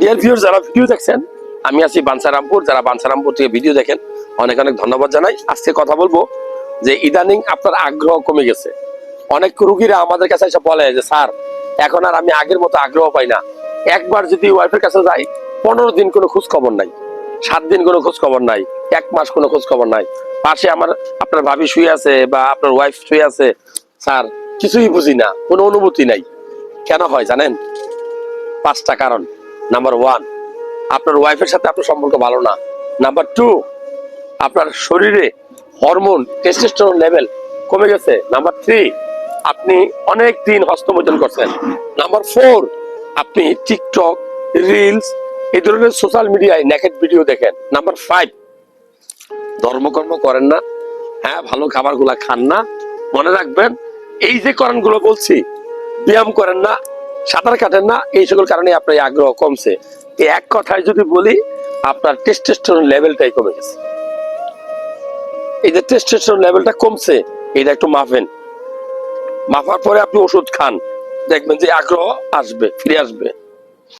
Deer ভিউর যারা video দেখছেন, আমি আছি বাঞ্ছারামপুর যারা বাঞ্ছারামপুর থেকে ভিডিও দেখেন, অনেক অনেক ধন্যবাদ জানাই। আজকে কথা বলব যে ইদানিং আপনার আগ্রহ কমে গেছে। অনেক রুগীরা আমাদের কাছে এসে বলে যে, স্যার, এখন আর আমি আগের মতো আগ্রহ পাই না। একবার যদি ওয়াইফের কাছে যাই, পনেরো দিন কোনো খোঁজ খবর নাই, সাত দিন কোনো খোঁজ খবর নাই, এক মাস কোনো খোঁজ খবর নাই। পাশে আমার, আপনার ভাবি শুয়ে আছে বা আপনার ওয়াইফ শুয়ে আছে, স্যার, কিছুই বুঝি না, কোনো অনুভূতি নাই। কেন হয় জানেন? পাঁচটা কারণ। নাম্বার ওয়ান আপনার ওয়াইফের সাথে আপনার সম্পর্ক ভালো না। নাম্বার টু আপনার শরীরে হরমোন টেস্টোস্টেরন লেভেল কমে গেছে। নাম্বার থ্রি আপনি অনেক দিন হস্তমোচন করছেন। নাম্বার ফোর আপনি টিকটক রিলস এই ধরনের সোশ্যাল মিডিয়ায় নেকেট ভিডিও দেখেন। নাম্বার ফাইভ ধর্মকর্ম করেন না। হ্যাঁ ভালো খাবারগুলা খান না। মনে রাখবেন, এই যে কারণগুলো বলছি, ব্যায়াম করেন না। সাঁতার কাটেন না, এই সকল কারণে আপনার আগ্রহ কমছে। এক কথায় যদি বলি, আপনার টেস্টোস্টেরন লেভেলটাই কমে গেছে। এই যে টেস্টোস্টেরন লেভেলটা কমছে, এটা একটু মাফেন মাফার পরে আপনি ওষুধ খান, দেখবেন যে আগ্রহ আসবে, ফিরে আসবে।